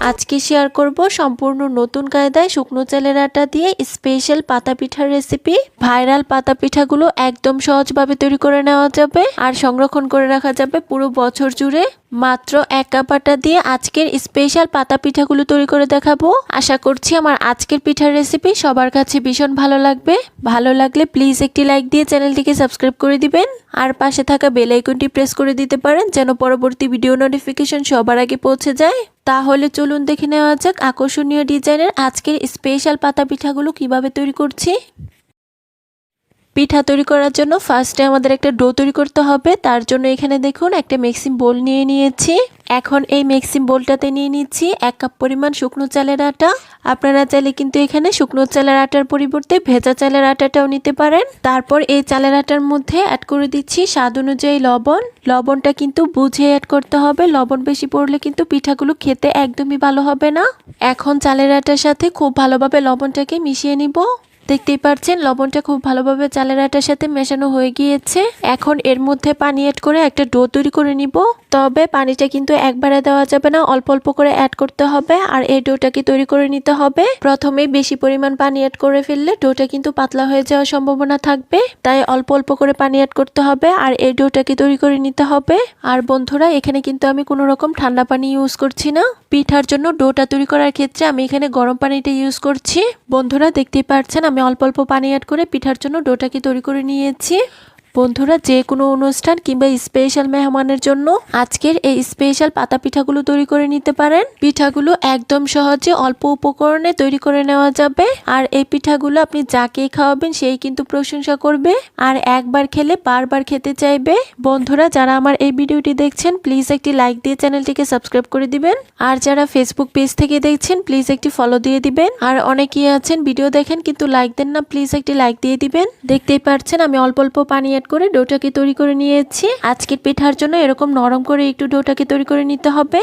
আজকে শেয়ার করব সম্পূর্ণ নতুন কায়দায় শুকনো চালের আটা দিয়ে স্পেশাল পাতা পিঠার রেসিপি ভাইরাল পাতা পিঠাগুলো একদম সহজভাবে তৈরি করে নেওয়া যাবে আর সংরক্ষণ করে রাখা যাবে পুরো বছর জুড়ে। মাত্র এক কাপ আটা দিয়ে আজকের স্পেশাল পাতা পিঠাগুলো তৈরি করে দেখাবো। আশা করছি আমার আজকের পিঠার রেসিপি সবার কাছে ভীষণ ভালো লাগবে। ভালো লাগলে প্লিজ একটি লাইক দিয়ে চ্যানেলটিকে সাবস্ক্রাইব করে দিবেন। আর পাশে থাকা বেল আইকনটি প্রেস করে দিতে পারেন যেন পরবর্তী ভিডিও নোটিফিকেশন সবার আগে পৌঁছে যায়। তাহলে চলুন দেখে নেওয়া যাক আকর্ষণীয় ডিজাইনের আজকের স্পেশাল পাতা পিঠাগুলো কীভাবে তৈরি করছি। পিঠা তৈরি করার জন্য ফার্স্টে আমাদের একটা ডো তৈরি করতে হবে। তার জন্য এখানে দেখুন একটা মিক্সিং বোল নিয়ে নিয়েছি। এখন এই মিক্সিং বোলটাতে নিয়ে নিচ্ছি এক কাপ পরিমাণ শুকনো চালের আটা। আপনারা চাইলে কিন্তু এখানে শুকনো চালের আটার পরিবর্তে ভেজা চালের আটাটাও নিতে পারেন। তারপর এই চালের আটার মধ্যে অ্যাড করে দিচ্ছি স্বাদ অনুযায়ী লবণ। লবণটা কিন্তু বুঝে অ্যাড করতে হবে। লবণ বেশি পড়লে কিন্তু পিঠাগুলো খেতে একদমই ভালো হবে না। এখন চালের আটার সাথে খুব ভালোভাবে লবণটাকে মিশিয়ে নিব। দেখতেই পাচ্ছেন লবণটা খুব ভালোভাবে চালের আটার সাথে মেশানো হয়ে গিয়েছে। এখন এর মধ্যে পানি অ্যাড করে একটা ডো তৈরি করে নিব। তবে পানিটা কিন্তু একবারে দেওয়া যাবে না, অল্প অল্প করে অ্যাড করতে হবে আর এই ডোটাকে তৈরি করে নিতে হবে। প্রথমে বেশি পরিমাণ পানি অ্যাড করে ফেললে ডোটা কিন্তু পাতলা হয়ে যাওয়ার সম্ভাবনা থাকবে। তাই অল্প অল্প করে পানি অ্যাড করতে হবে আর এই ডোটাকে তৈরি করে নিতে হবে। আর বন্ধুরা, এখানে কিন্তু আমি কোনো রকম ঠান্ডা পানি ইউজ করছি না। পিঠার জন্য ডোটা তৈরি করার ক্ষেত্রে আমি এখানে গরম পানিটা ইউজ করছি। বন্ধুরা, দেখতেই পাচ্ছেন আমি অল্প অল্প পানি অ্যাড করে পিঠার জন্য ডোটাকে তৈরি করে নিয়েছি। বন্ধুরা, যে কোনো অনুষ্ঠান কিংবা স্পেশাল মেহমানের জন্য আজকের এই স্পেশাল পাতা পিঠাগুলো তৈরি করে নিতে পারেন। পিঠাগুলো একদম সহজে অল্প উপকরণে তৈরি করে নেওয়া যাবে। আর এই পিঠাগুলো আপনি যাকেই খাওয়াবেন, সেই কিন্তু প্রশংসা করবে। আর একবার খেলে বারবার খেতে চাইবে। বন্ধুরা, যারা আমার এই ভিডিওটি দেখছেন প্লিজ একটি লাইক দিয়ে চ্যানেলটিকে সাবস্ক্রাইব করে দিবেন। আর যারা ফেসবুক পেজ থেকে দেখছেন প্লিজ একটি ফলো দিয়ে দিবেন। আর অনেকেই আছেন ভিডিও দেখেন, কিন্তু লাইক দেন না প্লিজ একটি লাইক দিয়ে দিবেন। দেখতেই পারছেন, আমি অল্প অল্প পানি অ্যাড করে ডোটাকে তৈরি করে নিয়েছি। আজকের পিঠার জন্য এরকম নরম করে একটু ডোটাকে তৈরি করে নিতে হবে।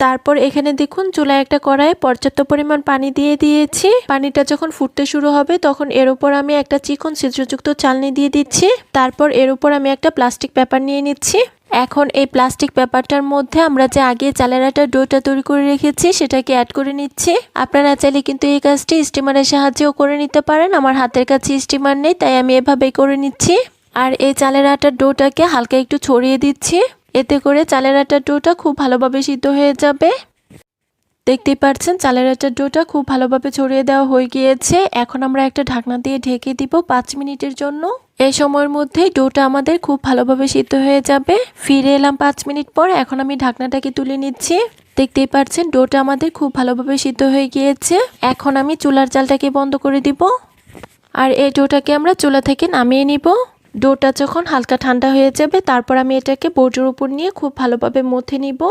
তারপর এখানে দেখুন, চুলায় একটা কড়াই পর্যাপ্ত পরিমাণ পানি দিয়ে দিয়েছি। পানিটা যখন ফুটতে শুরু হবে, তখন এর উপর আমি একটা চিকন ছিদ্রযুক্ত চালনি দিয়ে দিচ্ছি। তারপর এর উপর আমি একটা প্লাস্টিক পেপার নিয়ে নিচ্ছি। এখন এই প্লাস্টিক পেপারটার মধ্যে আমরা যে আগে চালের আটার ডোটা তৈরি করে রেখেছি, সেটাকে অ্যাড করে নিচ্ছি। আপনারা চাইলে কিন্তু এই কাজটি স্টিমারের সাহায্যেও করে নিতে পারেন। আমার হাতের কাছে স্টিমার নেই, তাই আমি এভাবেই করে নিচ্ছি। আর এই চালের আটার ডোটাকে হালকা একটু ছড়িয়ে দিচ্ছি। এতে করে চালের আটার ডোটা খুব ভালোভাবে সিদ্ধ হয়ে যাবে। দেখতেই পাচ্ছেন, চালের আটার ডোটা খুব ভালোভাবে ছড়িয়ে দেওয়া হয়ে গিয়েছে। এখন আমরা একটা ঢাকনা দিয়ে ঢেকে দিব পাঁচ মিনিটের জন্য। এই সময়ের মধ্যে ডোটা আমাদের খুব ভালোভাবে সিদ্ধ হয়ে যাবে। ফিরে এলাম পাঁচ মিনিট পর, এখন আমি ঢাকনাটাকে তুলে নিচ্ছি। দেখতেই পাচ্ছেন, ডোটা আমাদের খুব ভালোভাবে সিদ্ধ হয়ে গিয়েছে। এখন আমি চুলার চালটাকে বন্ধ করে দিব। আর এই ডোটাকে আমরা চুলা থেকে নামিয়ে নিব। ডোটা যখন হালকা ঠান্ডা হয়ে যাবে, তারপর আমি এটাকে বোর্ডের উপর নিয়ে খুব ভালোভাবে মথে নিব।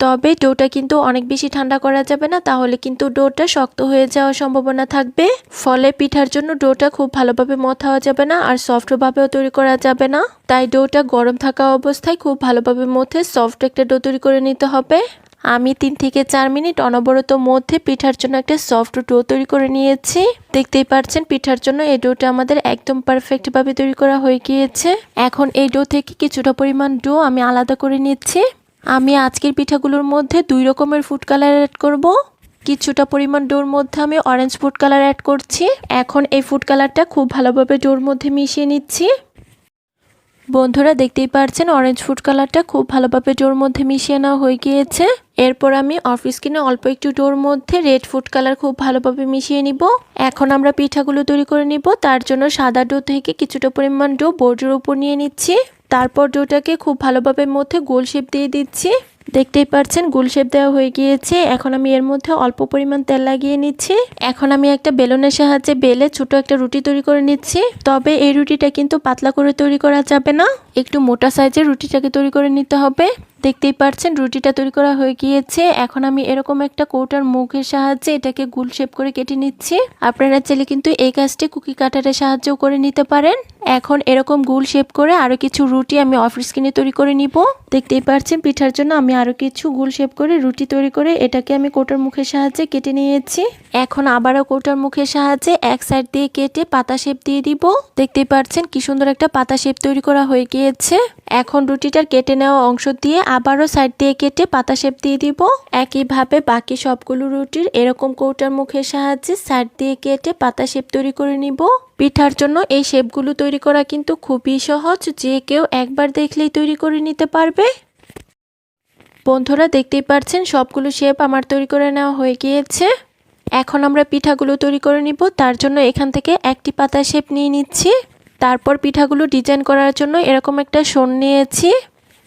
তবে ডোটা কিন্তু অনেক বেশি ঠান্ডা করা যাবে না, তাহলে কিন্তু ডোটা শক্ত হয়ে যাওয়ার সম্ভাবনা থাকবে। ফলে পিঠার জন্য ডোটা খুব ভালোভাবে মথাও যাবে না আর সফটভাবেও তৈরি করা যাবে না। তাই ডোটা গরম থাকা অবস্থায় খুব ভালোভাবে মথে সফট একটা ডো তৈরি করে নিতে হবে। আমি তিন থেকে চার মিনিট অনবরত মধ্যে পিঠার জন্য একটা সফট ডো তৈরি করে নিয়েছি। দেখতেই পাচ্ছেন পিঠার জন্য এই ডোটা আমাদের একদম পারফেক্ট ভাবে তৈরি করা হয়ে গিয়েছে। এখন এই ডো থেকে কিছুটা পরিমাণ ডো আমি আলাদা করে নিচ্ছি। আমি আজকের পিঠাগুলোর মধ্যে দুই রকমের ফুড কালার অ্যাড করব। কিছুটা পরিমাণ ডোর মধ্যে আমি অরেঞ্জ ফুড কালার অ্যাড করছি। এখন এই ফুড কালারটা খুব ভালোভাবে ডোর মধ্যে মিশিয়ে নিচ্ছি। বন্ধুরা দেখতেই পারছেন অরেঞ্জ ফুড কালারটা খুব ভালোভাবে ডোর মধ্যে মিশিয়ে নেওয়া হয়ে গিয়েছে। এরপর আমি অফিস কিনে অল্প একটু ডোর মধ্যে রেড ফুড কালার খুব ভালোভাবে মিশিয়ে নিব। এখন আমরা পিঠাগুলো তৈরি করে নিব। তার জন্য সাদা ডো থেকে কিছুটা পরিমাণ ডো বোর্ডের উপর নিয়ে নিচ্ছি। তারপর ডোটাকে খুব ভালোভাবে মধ্যে গোল শেপ দিয়ে দিচ্ছি। দেখতেই পাচ্ছেন গোল শেপ দেওয়া হয়ে গিয়েছে। এখন আমি এর মধ্যে অল্প পরিমাণ তেল লাগিয়ে নিচ্ছি। এখন আমি একটা বেলনের সাহায্যে বেলে ছোট একটা রুটি তৈরি করে নিচ্ছি। তবে এই রুটিটা কিন্তু পাতলা করে তৈরি করা যাবে না। একটু মোটা সাইজের রুটিটাকে তৈরি করে নিতে হবে। দেখতেই পাচ্ছেন রুটিটা তৈরি করা হয়ে গিয়েছে। এখন আমি এরকম একটা কৌটার মুখের সাহায্যে এটাকে গুল শেপ করে কেটে নিচ্ছি। আপনারা চাইলে কিন্তু এই কাজটি কুকি কাটারের সাহায্যেও করে নিতে পারেন। এখন এরকম গুল শেপ করে আরও কিছু রুটি আমি অফিস কিনে তৈরি করে নিব। দেখতেই পাচ্ছেন পিঠার জন্য আমি আরও কিছু গুল শেপ করে রুটি তৈরি করে এটাকে আমি কোটার মুখের সাহায্যে কেটে নিয়েছি। এখন আবারও কোটার মুখের সাহায্যে এক সাইড দিয়ে কেটে পাতা শেপ দিয়ে দিব। দেখতেই পাচ্ছেন কি সুন্দর একটা পাতা শেপ তৈরি করা হয়ে গিয়েছে। এখন রুটিটার কেটে নেওয়া অংশ দিয়ে আবারও সাইড দিয়ে কেটে পাতা শেপ দিয়ে দিব। একইভাবে বাকি সবগুলো রুটির এরকম কৌটার মুখের সাহায্যে সাইড দিয়ে কেটে পাতা শেপ তৈরি করে নিব। পিঠার জন্য এই শেপগুলো তৈরি করা কিন্তু খুবই সহজ, যে কেউ একবার দেখলেই তৈরি করে নিতে পারবে। বন্ধুরা, দেখতেই পাচ্ছেন, সবগুলো শেপ আমার তৈরি করে নেওয়া হয়ে গিয়েছে। এখন আমরা পিঠাগুলো তৈরি করে নিব। তার জন্য এখান থেকে একটি পাতা শেপ নিয়ে নিচ্ছি। তারপর পিঠাগুলো ডিজাইন করার জন্য এরকম একটা শোন নিয়েছি।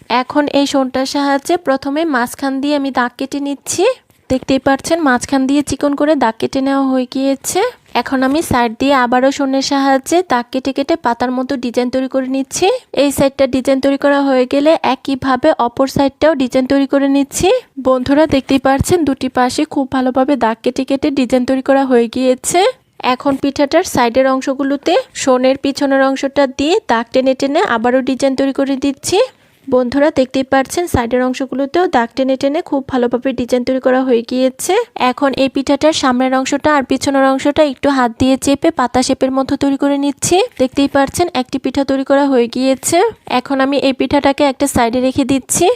এখন এই শোনটার সাহায্যে প্রথমে মাঝখান দিয়ে আমি দাগ কেটে নিচ্ছি। দেখতেই পাচ্ছেন মাঝখান দিয়ে চিকন করে দাগ কেটে নেওয়া হয়ে গিয়েছে। এখন আমি সাইড দিয়ে আবারও শোনের সাহায্যে দাগ কেটে কেটে পাতার মতো ডিজাইন তৈরি করে নিচ্ছি। এই সাইডটা ডিজাইন তৈরি করা হয়ে গেলে একইভাবে অপর সাইডটাও ডিজাইন তৈরি করে নিচ্ছি। বন্ধুরা, দেখতেই পাচ্ছেন দুটি পাশে খুব ভালোভাবে দাগ কেটে কেটে ডিজাইন তৈরি করা হয়ে গিয়েছে। এখন পিঠাটার সাইডের অংশগুলোতে শোনের পিছনের অংশটা দিয়ে দাগ টেনে টেনে আবারও ডিজাইন তৈরি করে দিচ্ছি। বন্ধুরা দেখতেই পাচ্ছেন, সাইডের অংশগুলোতেও দাগ টেনে টেনে খুব ভালোভাবে ডিজাইন তৈরি করা হয়ে গিয়েছে। এখন এই পিঠাটার সামনের অংশটা আর পিছনের অংশটা একটু হাত দিয়ে চেপে পাতা শেপের মতো তৈরি করে নিচ্ছি। দেখতেই পাচ্ছেন, একটি পিঠা তৈরি করা হয়ে গিয়েছে। এখন আমি এই পিঠাটাকে একটা সাইডে রেখে দিচ্ছি।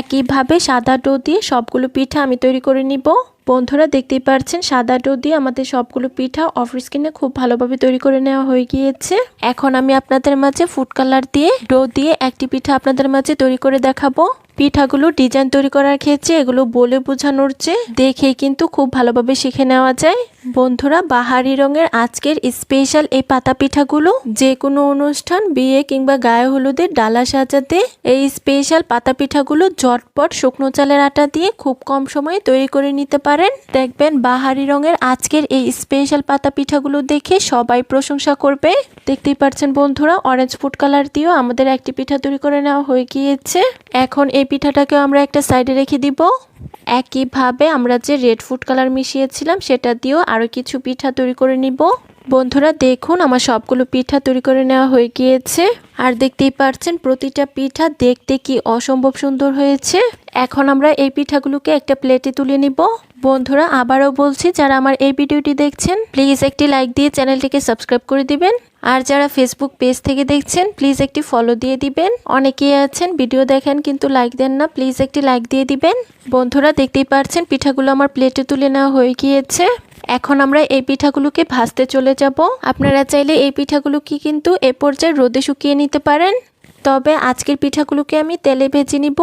একইভাবে সাদা ডো দিয়ে সবগুলো পিঠা আমি তৈরি করে নিব। বন্ধুরা দেখতেই পাচ্ছেন সাদা ডো দিয়ে আমাদের সবগুলো পিঠা অফ স্কিনে খুব ভালোভাবে তৈরি করে নেওয়া হয়ে গিয়েছে। এখন আমি আপনাদের মাঝে ফুড কালার দিয়ে ডো দিয়ে একটি পিঠা আপনাদের মাঝে তৈরি করে দেখাবো। পিঠাগুলো ডিজাইন তৈরি করার ক্ষেত্রে এগুলো বলে বোঝানোর চেয়ে দেখে কিন্তু খুব ভালোভাবে শিখে নেওয়া যায়। বন্ধুরা, বাহারি রঙের আজকের স্পেশাল এই পাতা পিঠাগুলো যে কোনো অনুষ্ঠান, বিয়ে কিংবা গায়ে হলুদের ডালা সাজাতে এই স্পেশাল পাতা পিঠাগুলো ঝটপট শুকনো চালের আটা দিয়ে খুব কম সময়ে তৈরি করে নিতে পারেন। দেখবেন বাহারি রঙের আজকের এই স্পেশাল পাতা পিঠাগুলো দেখে সবাই প্রশংসা করবে। দেখতেই পাচ্ছেন বন্ধুরা অরেঞ্জ ফুড কালার দিয়েও আমাদের একটি পিঠা তৈরি করে নেওয়া হয়ে গিয়েছে। এখন এই পিঠাটাকে আমরা একটা সাইডে রেখে দিব। একইভাবে আমরা যে রেড ফুড কালার মিশিয়েছিলাম সেটা দিয়েও আরও কিছু পিঠা তৈরি করে নিব। বন্ধুরা, দেখুন, আমার সবগুলো পিঠা তৈরি করে নেওয়া হয়ে গিয়েছে। আর দেখতেই পাচ্ছেন, প্রতিটা পিঠা দেখতে কি অসম্ভব সুন্দর হয়েছে। এখন আমরা এই পিঠাগুলোকে একটা প্লেটে তুলে নিব। বন্ধুরা, আবারও বলছি, যারা আমার এই ভিডিওটি দেখছেন, প্লিজ একটি লাইক দিয়ে চ্যানেলটিকে সাবস্ক্রাইব করে দিবেন। আর যারা ফেসবুক পেজ থেকে দেখছেন, প্লিজ একটি ফলো দিয়ে দিবেন। অনেকেই আছেন, ভিডিও দেখেন কিন্তু লাইক দেন না, প্লিজ একটি লাইক দিয়ে দিবেন। বন্ধুরা, দেখতেই পাচ্ছেন, পিঠাগুলো আমার প্লেটে তুলে নেওয়া হয়ে গিয়েছে। এখন আমরা এই পিঠাগুলোকে ভাজতে চলে যাব। আপনারা চাইলে এই পিঠাগুলো কি কিন্তু এ পর্যায়ে রোদে শুকিয়ে নিতে পারেন। তবে আজকের পিঠাগুলোকে আমি তেলে ভেজে নিব।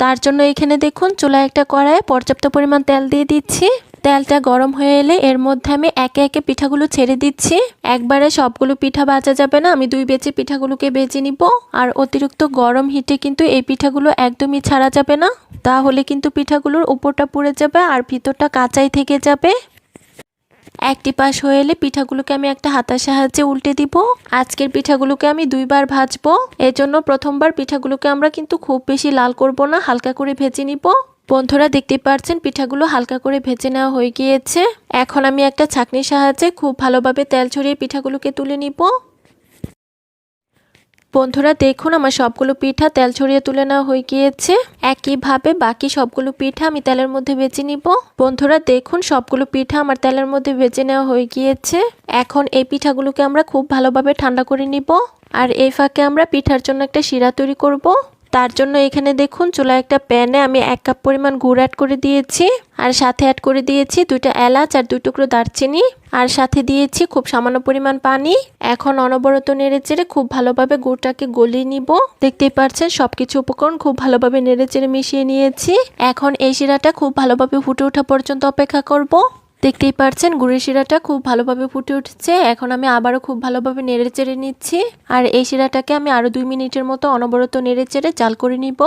তার জন্য এখানে দেখুন, চুলায় একটা কড়ায় পর্যাপ্ত পরিমাণ তেল দিয়ে দিচ্ছি। তেলটা গরম হয়ে এলে এর মধ্যে আমি একে একে পিঠাগুলো ছেড়ে দিচ্ছি। একবারে সবগুলো পিঠা ভাজা যাবে না, আমি দুই বেচে পিঠাগুলোকে বেজে নিব। আর অতিরিক্ত গরম হিটে কিন্তু এই পিঠাগুলো একদমই ছাড়া যাবে না। তাহলে কিন্তু পিঠাগুলোর উপরটা পুড়ে যাবে আর ভিতরটা কাঁচাই থেকে যাবে। একটি পাশ হয়ে এলে পিঠাগুলোকে আমি একটা হাতার সাহায্যে উল্টে দিব। আজকের পিঠাগুলোকে আমি দুইবার ভাজবো। এজন্য প্রথমবার পিঠাগুলোকে আমরা কিন্তু খুব বেশি লাল করব না, হালকা করে ভেজে নিব। বন্ধুরা দেখতে পাচ্ছেন পিঠাগুলো হালকা করে ভেজে নেওয়া হয়ে গিয়েছে। এখন আমি একটা ছাকনির সাহায্যে খুব ভালোভাবে তেল ছড়িয়ে পিঠাগুলোকে তুলে নিব। বন্ধুরা দেখুন, আমার সবগুলো পিঠা তেল ছড়িয়ে তুলে নেওয়া হয়ে গিয়েছে। একইভাবে বাকি সবগুলো পিঠা আমি তেলের মধ্যে ভেজে নিব। বন্ধুরা দেখুন, সবগুলো পিঠা আমার তেলের মধ্যে ভেজে নেওয়া হয়ে গিয়েছে। এখন এই পিঠাগুলোকে আমরা খুব ভালোভাবে ঠান্ডা করে নিব। আর এই ফাঁকে আমরা পিঠার জন্য একটা শিরা তৈরি করব। তার জন্য এখানে দেখুন চুলায় একটা প্যানে আমি এক কাপ পরিমাণ গুড় অ্যাড করে দিয়েছি, আর সাথে অ্যাড করে দিয়েছি দুইটা এলাচ আর দুই টুকরো দারচিনি, আর সাথে দিয়েছি খুব সামান্য পরিমাণ পানি। এখন অনবরত নেড়ে চেড়ে খুব ভালোভাবে গুড়টাকে গলিয়ে নিব। দেখতেই পাচ্ছেন সবকিছু উপকরণ খুব ভালোভাবে নেড়ে চেড়ে মিশিয়ে নিয়েছি। এখন এই শিরাটা খুব ভালোভাবে ফুটে ওঠা পর্যন্ত অপেক্ষা করব। দেখতেই পারছেন, গুড়ের শিরাটা খুব ভালোভাবে ফুটে উঠছে। এখন আমি আবারও খুব ভালোভাবে নেড়ে চেড়ে নিচ্ছি। আর এই শিরাটাকে আমি আরও দুই মিনিটের মতো অনবরত নেড়ে চেড়ে জাল করে নিব।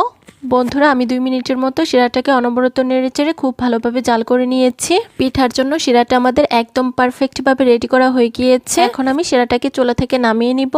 বন্ধুরা, আমি দুই মিনিটের মতো শিরাটাকে অনবরত নেড়ে চেড়ে খুব ভালোভাবে জাল করে নিয়েছি। পিঠার জন্য শিরাটা আমাদের একদম পারফেক্টভাবে রেডি করা হয়ে গিয়েছে। এখন আমি শিরাটাকে চোলা থেকে নামিয়ে নিব।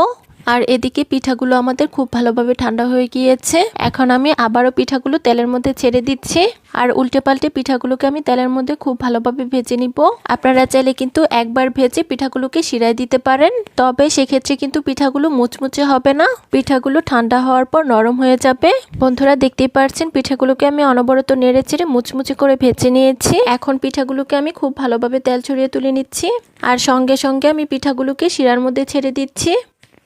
আর এদিকে পিঠাগুলো আমাদের খুব ভালোভাবে ঠান্ডা হয়ে গিয়েছে। এখন আমি আবারও পিঠাগুলো তেলের মধ্যে ছেড়ে দিচ্ছি। আর উল্টে পাল্টে পিঠাগুলোকে আমি তেলের মধ্যে খুব ভালোভাবে ভেজে নিব। আপনারা চাইলে কিন্তু একবার ভেজে পিঠাগুলোকে শিরায় দিতে পারেন। তবে সেক্ষেত্রে কিন্তু পিঠাগুলো মুচমুচে হবে না। পিঠাগুলো ঠান্ডা হওয়ার পর নরম হয়ে যাবে। বন্ধুরা দেখতেই পারছেন, পিঠাগুলোকে আমি অনবরত নেড়ে চেড়ে মুচমুচে করে ভেজে নিয়েছি। এখন পিঠাগুলোকে আমি খুব ভালোভাবে তেল ছড়িয়ে তুলে নিচ্ছি। আর সঙ্গে সঙ্গে আমি পিঠাগুলোকে শিরার মধ্যে ছেড়ে দিচ্ছি।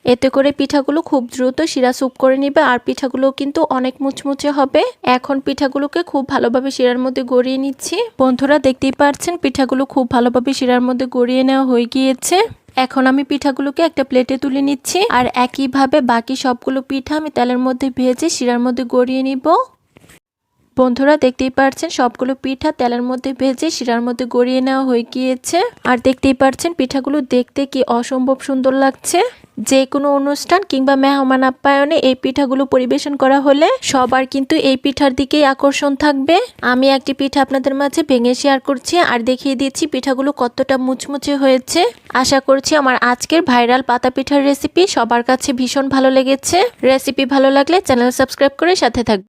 এতে করে পিঠাগুলো খুব দ্রুত শিরা স্যুপ করে নিবে আর পিঠাগুলো কিন্তু অনেক মুচমুচে হবে। এখন পিঠাগুলোকে খুব ভালোভাবে শিরার মধ্যে গড়িয়ে নিচ্ছি। বন্ধুরা, দেখতেই পাচ্ছেন পিঠাগুলো খুব ভালোভাবে শিরার মধ্যে গড়িয়ে নেওয়া হয়ে গিয়েছে। এখন আমি পিঠাগুলোকে একটা প্লেটে তুলে নিচ্ছি আর একইভাবে বাকি সবগুলো পিঠা আমি তেলের মধ্যে ভেজে শিরার মধ্যে গড়িয়ে নিব। বন্ধুরা, দেখতেই পাচ্ছেন সবগুলো পিঠা তেলের মধ্যে ভেজে শিরার মধ্যে গড়িয়ে নেওয়া হয়ে গিয়েছে। আর দেখতেই পাচ্ছেন পিঠাগুলো দেখতে কি অসম্ভব সুন্দর লাগছে। যে কোনো অনুষ্ঠান কিংবা মেহমান আপ্যায়নে এই পিঠাগুলো পরিবেশন করা হলে সবার কিন্তু এই পিঠার দিকেই আকর্ষণ থাকবে। আমি একটি পিঠা আপনাদের মাঝে ভেঙে শেয়ার করছি আর দেখিয়ে দিচ্ছি পিঠাগুলো কতটা মুচমুচে হয়েছে। আশা করছি আমার আজকের ভাইরাল পাতা পিঠার রেসিপি সবার কাছে ভীষণ ভালো লেগেছে। রেসিপি ভালো লাগলে চ্যানেল সাবস্ক্রাইব করে সাথে থাকবে